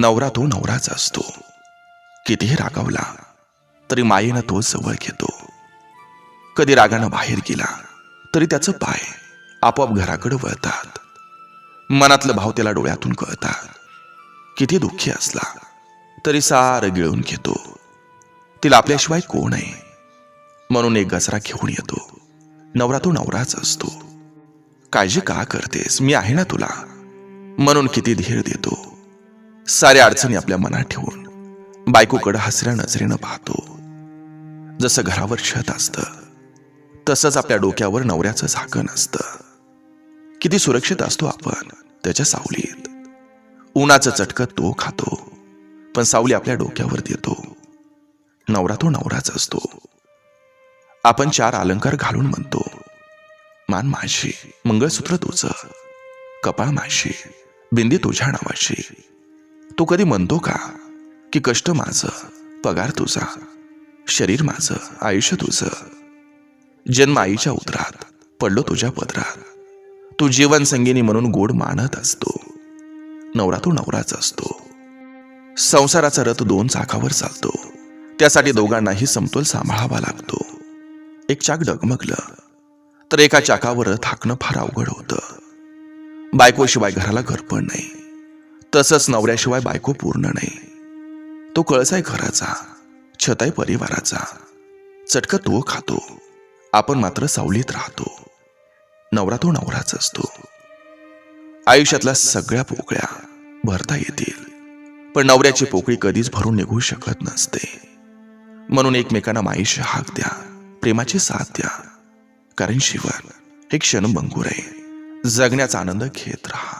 नवरा तो नवराच असतो. कितीही रागावला तरी मायेनं तो जवळ घेतो. कधी रागानं बाहेर गेला तरी त्याचं पाय आपोआप घराकडे वळतात. मनातलं भाव त्याला डोळ्यातून कळतात. किती दुःखी असला तरी सारं गिळून घेतो. तिला आपल्याशिवाय कोण आहे? म्हणून एक गजरा घेऊन येतो. नवरा तो नवराच असतो. काळजी का करतेस? मी आहे ना तुला. म्हणून किती धीर देतो. साऱ्या अडचणी आपल्या मनात ठेवून बायकोकडे हसऱ्या नजरेनं पाहतो. जसं घरावर छत असतं तसंच आपल्या डोक्यावर नवऱ्याचं झाकण असतं. किती सुरक्षित असतो आपण त्याच्या सावलीत. उन्हाचं चटकं तो खातो पण सावली आपल्या डोक्यावर देतो. नवरा तो नवराच असतो. आपण चार अलंकार घालून म्हणतो मान माझी मंगळसूत्र तुझं कपाळ माझी बिंदी तुझ्या नावाची तू कधी म्हणतो का की कष्ट माझं पगार तुझा शरीर माझं आयुष्य तुझं? जन्म आईच्या उदरात पडलो तुझ्या पदरात. तू जीवन संगिनी म्हणून गोड मानत असतो. नवरा तो नवराच असतो. संसाराचा रथ दोन चाकावर चालतो. त्यासाठी दोघांनाही समतोल सांभाळावा लागतो. एक चाक डगमगलं तर एका चाकावर रथ हाकणं फार अवघड होतं. बायकोशिवाय घराला घर पण नाही. तसंच नवऱ्याशिवाय बायको पूर्ण नाही. तो कळसाय घराचा छताय परिवाराचा. चटका तो खातो. आपण मात्र सावलीत राहतो. नवरा तो नवराच असतो. आयुष्यातल्या सगळ्या पोकळ्या भरता येतील. पण नवऱ्याची पोकळी कधीच भरून निघू शकत नसते. म्हणून एकमेकांना माईशी हाक द्या प्रेमाची साथ द्या. कारण शिवन हे क्षण बंगूर आहे. जगण्याचा आनंद घेत राहा.